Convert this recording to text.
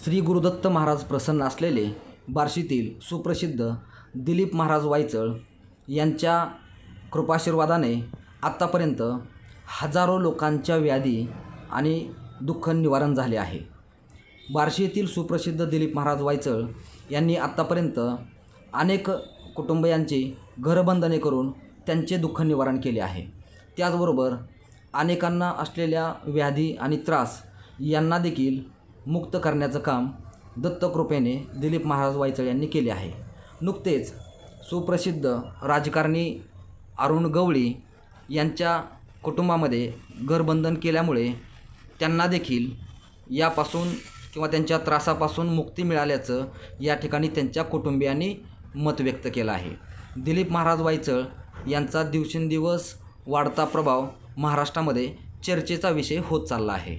श्री गुरुदत्त महाराज प्रसन्न असलेले बार्शीतील सुप्रसिद्ध दिलीप महाराज वायचळ यांच्या कृपाशीर्वादाने आत्तापर्यंत हजारो लोकांच्या व्याधी आणि दुःख निवारण झाले आहे. बार्शी येथील सुप्रसिद्ध दिलीप महाराज वायचळ यांनी आत्तापर्यंत अनेक कुटुंबियांची घरबंधने करून त्यांचे दुःख निवारण केले आहे. त्याचबरोबर अनेकांना असलेल्या व्याधी आणि त्रास यांना देखील मुक्त करण्याचं काम दत्तकृपेने दिलीप महाराज वायचळ यांनी केले आहे. नुकतेच सुप्रसिद्ध राजकारणी अरुण गवळी यांच्या कुटुंबामध्ये घरबंधन केल्यामुळे त्यांना देखील यापासून किंवा त्यांच्या त्रासापासून मुक्ती मिळाल्याचं या ठिकाणी त्यांच्या कुटुंबियांनी मत व्यक्त केलं आहे. दिलीप महाराज वायचळ यांचा दिवसेंदिवस वाढता प्रभाव महाराष्ट्रामध्ये चर्चेचा विषय होत चालला आहे.